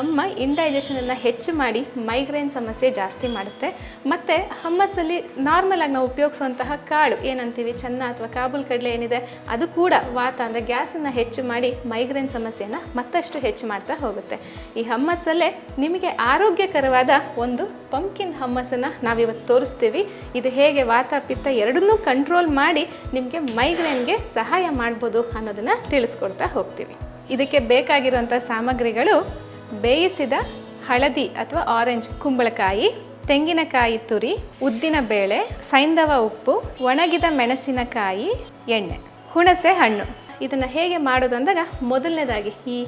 ನಮ್ಮ ಇಂಡೈಜೆಷನನ್ನು ಹೆಚ್ಚು ಮಾಡಿ ಮೈಗ್ರೇನ್ ಸಮಸ್ಯೆ ಜಾಸ್ತಿ ಮಾಡುತ್ತೆ. ಮತ್ತು ಹಮ್ಮಸ್ಸಲ್ಲಿ ನಾರ್ಮಲ್ ಆಗಿ ನಾವು ಉಪಯೋಗಿಸುವಂತಹ ಕಾಳು, ಏನಂತೀವಿ? ಚೆನ್ನ ಅಥವಾ ಕಾಬೂಲ್ ಕಡಲೆ ಏನಿದೆ, ಅದು ಕೂಡ ವಾತ ಅಂದರೆ ಗ್ಯಾಸನ್ನು ಹೆಚ್ಚು ಮಾಡಿ ಮೈಗ್ರೇನ್ ಸಮಸ್ಯೆಯನ್ನು ಮತ್ತಷ್ಟು ಹೆಚ್ಚು ಮಾಡ್ತಾ ಹೋಗುತ್ತೆ. ಈ ಹಮ್ಮಸ್ಸಲ್ಲೇ ನಿಮಗೆ ಆರೋಗ್ಯಕರವಾದ ಒಂದು ಪಂಪ್ಕಿನ್ ಹಮ್ಮಸನ್ನು ನಾವಿವತ್ತು ತೋರಿಸ್ತೀವಿ. ಇದು ಹೇಗೆ ವಾತ ಪಿತ್ತ ಎರಡನ್ನೂ ಕಂಟ್ರೋಲ್ ಮಾಡಿ ನಿಮಗೆ ಮೈಗ್ರೇನ್ಗೆ ಸಹಾಯ ಮಾಡ್ಬೋದು ಅನ್ನೋದನ್ನು ತಿಳಿಸ್ಕೊಡ್ತಾ ಹೋಗ್ತೀವಿ. ಇದಕ್ಕೆ ಬೇಕಾಗಿರುವಂಥ ಸಾಮಗ್ರಿಗಳು ಬೇಯಿಸಿದ ಹಳದಿ ಅಥವಾ ಆರೆಂಜ್ ಕುಂಬಳಕಾಯಿ, ತೆಂಗಿನಕಾಯಿ ತುರಿ, ಉದ್ದಿನ ಬೇಳೆ ಸೈಂಧವ ಉಪ್ಪು, ಒಣಗಿದ ಮೆಣಸಿನಕಾಯಿ, ಎಣ್ಣೆ, ಹುಣಸೆ ಹಣ್ಣು. ಇದನ್ನು ಹೇಗೆ ಮಾಡೋದು ಅಂದಾಗ ಮೊದಲನೇದಾಗಿ ಈ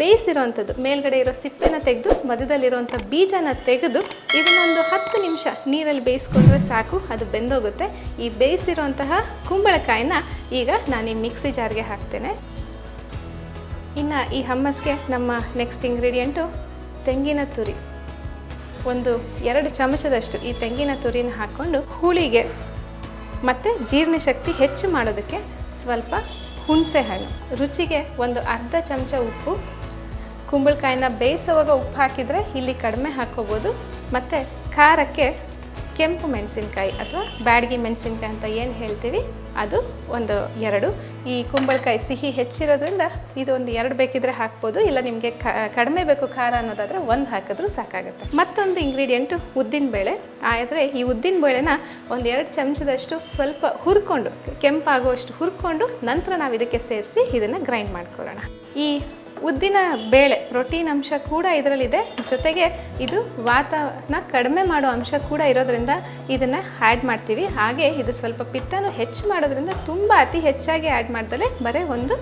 ಬೇಯಿಸಿರುವಂಥದ್ದು, ಮೇಲ್ಗಡೆ ಇರೋ ಸಿಪ್ಪೆನ ತೆಗೆದು, ಮಧ್ಯದಲ್ಲಿರುವಂಥ ಬೀಜನ ತೆಗೆದು ಇದನ್ನೊಂದು ಹತ್ತು ನಿಮಿಷ ನೀರಲ್ಲಿ ಬೇಯಿಸ್ಕೊಂಡ್ರೆ ಸಾಕು, ಅದು ಬೆಂದೋಗುತ್ತೆ. ಈ ಬೇಯಿಸಿರುವಂತಹ ಕುಂಬಳಕಾಯಿನ ಈಗ ನಾನು ಈ ಮಿಕ್ಸಿ ಜಾರ್ಗೆ ಹಾಕ್ತೇನೆ. ಇನ್ನು ಈ ಹಮ್ಮಸ್ಗೆ ನಮ್ಮ ನೆಕ್ಸ್ಟ್ ಇಂಗ್ರೀಡಿಯೆಂಟು ತೆಂಗಿನ ತುರಿ. ಒಂದು ಎರಡು ಚಮಚದಷ್ಟು ಈ ತೆಂಗಿನ ತುರಿನ ಹಾಕ್ಕೊಂಡು ಹುಳಿಗೆ ಮತ್ತು ಜೀರ್ಣಶಕ್ತಿ ಹೆಚ್ಚು ಮಾಡೋದಕ್ಕೆ ಸ್ವಲ್ಪ ಹುಣಸೆ ಹಣ್ಣು. ರುಚಿಗೆ ಒಂದು ಅರ್ಧ ಚಮಚ ಉಪ್ಪು. ಕುಂಬಳಕಾಯಿನ ಬೇಯಿಸುವಾಗ ಉಪ್ಪು ಹಾಕಿದರೆ ಇಲ್ಲಿ ಕಡಿಮೆ ಹಾಕ್ಕೋಬೋದು ಮತ್ತು ಖಾರಕ್ಕೆ ಕೆಂಪು ಮೆಣಸಿನ್ಕಾಯಿ ಅಥವಾ ಬ್ಯಾಡಗಿ ಮೆಣಸಿನ್ಕಾಯಿ ಅಂತ ಏನು ಹೇಳ್ತೀವಿ, ಅದು ಒಂದು ಎರಡು. ಈ ಕುಂಬಳಕಾಯಿ ಸಿಹಿ ಹೆಚ್ಚಿರೋದ್ರಿಂದ ಇದು ಒಂದು ಎರಡು ಬೇಕಿದ್ರೆ ಹಾಕ್ಬೋದು, ಇಲ್ಲ ನಿಮಗೆ ಕಡಿಮೆ ಬೇಕು ಖಾರ ಅನ್ನೋದಾದರೆ ಒಂದು ಹಾಕಿದ್ರೂ ಸಾಕಾಗುತ್ತೆ. ಮತ್ತೊಂದು ಇಂಗ್ರೀಡಿಯೆಂಟು ಉದ್ದಿನಬೇಳೆ. ಆದರೆ ಈ ಉದ್ದಿನಬೇಳೆನ ಒಂದು ಎರಡು ಚಮಚದಷ್ಟು ಸ್ವಲ್ಪ ಹುರ್ಕೊಂಡು, ಕೆಂಪಾಗುವಷ್ಟು ಹುರ್ಕೊಂಡು ನಂತರ ನಾವು ಇದಕ್ಕೆ ಸೇರಿಸಿ ಇದನ್ನು ಗ್ರೈಂಡ್ ಮಾಡ್ಕೊಳ್ಳೋಣ. ಈ ಉದ್ದಿನ ಬೇಳೆ ಪ್ರೋಟೀನ್ ಅಂಶ ಕೂಡ ಇದರಲ್ಲಿದೆ. ಜೊತೆಗೆ ಇದು ವಾತನ ಕಡಿಮೆ ಮಾಡೋ ಅಂಶ ಕೂಡ ಇರೋದ್ರಿಂದ ಇದನ್ನು ಆ್ಯಡ್ ಮಾಡ್ತೀವಿ. ಹಾಗೆ ಇದು ಸ್ವಲ್ಪ ಪಿತ್ತನೂ ಹೆಚ್ಚು ಮಾಡೋದ್ರಿಂದ ತುಂಬ ಅತಿ ಹೆಚ್ಚಾಗಿ ಆ್ಯಡ್ ಮಾಡ್ದಲೆ ಬರೀ ಒಂದು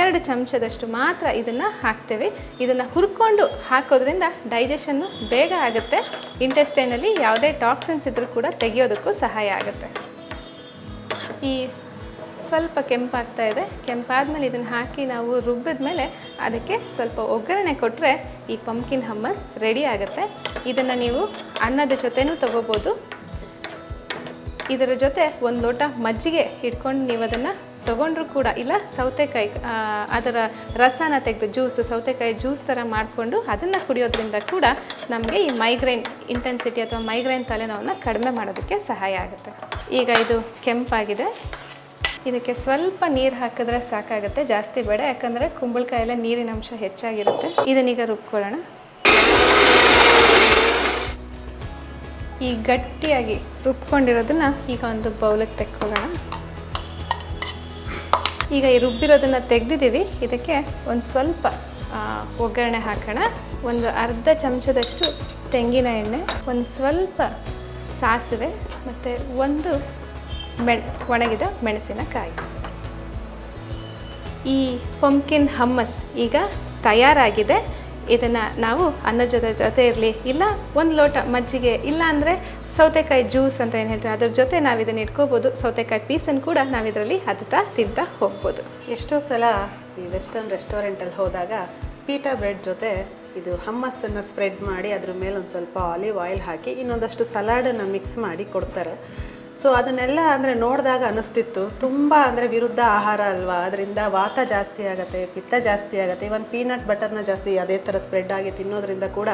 ಎರಡು ಚಮಚದಷ್ಟು ಮಾತ್ರ ಇದನ್ನು ಹಾಕ್ತೇವೆ. ಇದನ್ನು ಹುರ್ಕೊಂಡು ಹಾಕೋದ್ರಿಂದ ಡೈಜೆಷನ್ನು ಬೇಗ ಆಗುತ್ತೆ. ಇಂಟೆಸ್ಟೈನಲ್ಲಿ ಯಾವುದೇ ಟಾಕ್ಸಿನ್ಸ್ ಇದ್ದರೂ ಕೂಡ ತೆಗೆಯೋದಕ್ಕೂ ಸಹಾಯ ಆಗುತ್ತೆ. ಈ ಸ್ವಲ್ಪ ಕೆಂಪಾಗ್ತಾ ಇದೆ. ಕೆಂಪಾದ್ಮೇಲೆ ಇದನ್ನು ಹಾಕಿ ನಾವು ರುಬ್ಬಿದ ಮೇಲೆ ಅದಕ್ಕೆ ಸ್ವಲ್ಪ ಒಗ್ಗರಣೆ ಕೊಟ್ಟರೆ ಈ ಪಂಪ್ಕಿನ್ ಹಮ್ಮಸ್ ರೆಡಿ ಆಗುತ್ತೆ. ಇದನ್ನು ನೀವು ಅನ್ನದ ಜೊತೆನೂ ತಗೋಬೋದು. ಇದರ ಜೊತೆ ಒಂದು ಲೋಟ ಮಜ್ಜಿಗೆ ಇಟ್ಕೊಂಡು ನೀವು ಅದನ್ನು ತೊಗೊಂಡ್ರು ಕೂಡ, ಇಲ್ಲ ಸೌತೆಕಾಯಿ ಅದರ ರಸನ ತೆಗೆದು ಜ್ಯೂಸ್ ಸೌತೆಕಾಯಿ ಜ್ಯೂಸ್ ಥರ ಮಾಡಿಕೊಂಡು ಅದನ್ನು ಕುಡಿಯೋದ್ರಿಂದ ಕೂಡ ನಮಗೆ ಈ ಮೈಗ್ರೈನ್ ಇಂಟೆನ್ಸಿಟಿ ಅಥವಾ ಮೈಗ್ರೈನ್ ತಲೆನೋವನ್ನು ಕಡಿಮೆ ಮಾಡೋದಕ್ಕೆ ಸಹಾಯ ಆಗುತ್ತೆ. ಈಗ ಇದು ಕೆಂಪಾಗಿದೆ. ಇದಕ್ಕೆ ಸ್ವಲ್ಪ ನೀರು ಹಾಕಿದ್ರೆ ಸಾಕಾಗುತ್ತೆ. ಜಾಸ್ತಿ ಬೇಡ, ಯಾಕಂದರೆ ಕುಂಬಳಕಾಯಲ್ಲ ನೀರಿನ ಅಂಶ ಹೆಚ್ಚಾಗಿರುತ್ತೆ. ಇದನ್ನೀಗ ರುಬ್ಕೊಳ್ಳೋಣ. ಈ ಗಟ್ಟಿಯಾಗಿ ರುಬ್ಕೊಂಡಿರೋದನ್ನ ಈಗ ಒಂದು ಬೌಲಕ್ಕೆ ತೆಕ್ಕೊಳ್ಳೋಣ. ಈಗ ಈ ರುಬ್ಬಿರೋದನ್ನು ತೆಗೆದಿದ್ದೀವಿ. ಇದಕ್ಕೆ ಒಂದು ಸ್ವಲ್ಪ ಒಗ್ಗರಣೆ ಹಾಕೋಣ. ಒಂದು ಅರ್ಧ ಚಮಚದಷ್ಟು ತೆಂಗಿನ ಎಣ್ಣೆ, ಒಂದು ಸ್ವಲ್ಪ ಸಾಸಿವೆ, ಮತ್ತು ಒಂದು ಮೆಣ್, ಒಣಗಿದ ಮೆಣಸಿನಕಾಯಿ. ಈ ಪಂಪ್ಕಿನ್ ಹಮ್ಮಸ್ ಈಗ ತಯಾರಾಗಿದೆ. ಇದನ್ನು ನಾವು ಅನ್ನ ಜೊತೆ ಜೊತೆ ಇರಲಿ, ಇಲ್ಲ ಒಂದು ಲೋಟ ಮಜ್ಜಿಗೆ, ಇಲ್ಲ ಅಂದರೆ ಸೌತೆಕಾಯಿ ಜ್ಯೂಸ್ ಅಂತ ಏನು ಹೇಳ್ತೀವಿ ಅದ್ರ ಜೊತೆ ನಾವು ಇದನ್ನು ಇಟ್ಕೋಬೋದು. ಸೌತೆಕಾಯಿ ಪೀಸನ್ನು ಕೂಡ ನಾವು ಇದರಲ್ಲಿ ಹತ್ತುತ್ತಾ ತಿಂತಾ ಹೋಗ್ಬೋದು. ಎಷ್ಟೋ ಸಲ ಈ ವೆಸ್ಟರ್ನ್ ರೆಸ್ಟೋರೆಂಟಲ್ಲಿ ಹೋದಾಗ ಪೀಟಾ ಬ್ರೆಡ್ ಜೊತೆ ಇದು ಹಮ್ಮಸ್ಸನ್ನು ಸ್ಪ್ರೆಡ್ ಮಾಡಿ ಅದ್ರ ಮೇಲೆ ಒಂದು ಸ್ವಲ್ಪ ಆಲಿವ್ ಆಯಿಲ್ ಹಾಕಿ ಇನ್ನೊಂದಷ್ಟು ಸಲಾಡನ್ನು ಮಿಕ್ಸ್ ಮಾಡಿ ಕೊಡ್ತಾರೆ. ಸೊ ಅದನ್ನೆಲ್ಲ ಅಂದರೆ ನೋಡಿದಾಗ ಅನಿಸ್ತಿತ್ತು. ತುಂಬ ಅಂದರೆ ವಿರುದ್ಧ ಆಹಾರ ಅಲ್ವಾ? ಅದರಿಂದ ವಾತ ಜಾಸ್ತಿ ಆಗುತ್ತೆ, ಪಿತ್ತ ಜಾಸ್ತಿ ಆಗುತ್ತೆ. ಇವನ್ ಪೀನಟ್ ಬಟರ್ನ ಜಾಸ್ತಿ ಅದೇ ಥರ ಸ್ಪ್ರೆಡ್ ಆಗಿ ತಿನ್ನೋದ್ರಿಂದ ಕೂಡ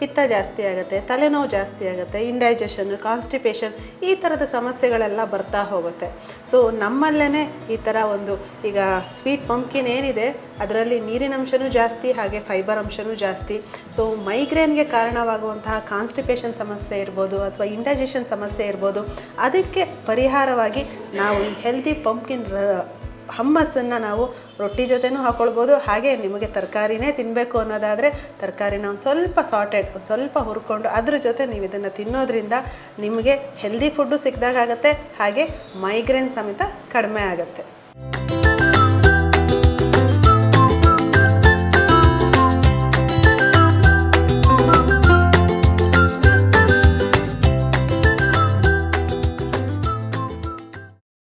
ಪಿತ್ತ ಜಾಸ್ತಿ ಆಗುತ್ತೆ, ತಲೆನೋವು ಜಾಸ್ತಿ ಆಗುತ್ತೆ ಇಂಡೈಜೆಷನ್ ಕಾನ್ಸ್ಟಿಪೇಷನ್ ಈ ಥರದ ಸಮಸ್ಯೆಗಳೆಲ್ಲ ಬರ್ತಾ ಹೋಗುತ್ತೆ. ಸೊ ನಮ್ಮಲ್ಲೇ ಈ ಥರ ಒಂದು ಈಗ ಸ್ವೀಟ್ ಪಂಪ್ಕಿನ್ ಏನಿದೆ ಅದರಲ್ಲಿ ನೀರಿನ ಅಂಶನೂ ಜಾಸ್ತಿ, ಹಾಗೆ ಫೈಬರ್ ಅಂಶನೂ ಜಾಸ್ತಿ. ಸೊ ಮೈಗ್ರೇನ್ಗೆ ಕಾರಣವಾಗುವಂತಹ ಕಾನ್ಸ್ಟಿಪೇಷನ್ ಸಮಸ್ಯೆ ಇರ್ಬೋದು ಅಥವಾ ಇಂಡೈಜೆಷನ್ ಸಮಸ್ಯೆ ಇರ್ಬೋದು, ಅದಕ್ಕೆ ಪರಿಹಾರವಾಗಿ ನಾವು ಈ ಹೆಲ್ದಿ ಪಂಪ್ಕಿನ್ ಹಮ್ಮಸ್ಸನ್ನು ನಾವು ರೊಟ್ಟಿ ಜೊತೆನೂ ಹಾಕ್ಕೊಳ್ಬೋದು ಹಾಗೆ ನಿಮಗೆ ತರಕಾರಿನೇ ತಿನ್ನಬೇಕು ಅನ್ನೋದಾದರೆ ತರಕಾರಿನ ಒಂದು ಸ್ವಲ್ಪ ಸಾಟೆಡ್ ಒಂದು ಸ್ವಲ್ಪ ಹುರ್ಕೊಂಡು ಅದ್ರ ಜೊತೆ ನೀವು ಇದನ್ನು ತಿನ್ನೋದ್ರಿಂದ ನಿಮಗೆ ಹೆಲ್ದಿ ಫುಡ್ಡು ಸಿಕ್ಕಿದಾಗುತ್ತೆ ಹಾಗೆ ಮೈಗ್ರೇನ್ ಸಮೇತ ಕಡಿಮೆ ಆಗುತ್ತೆ.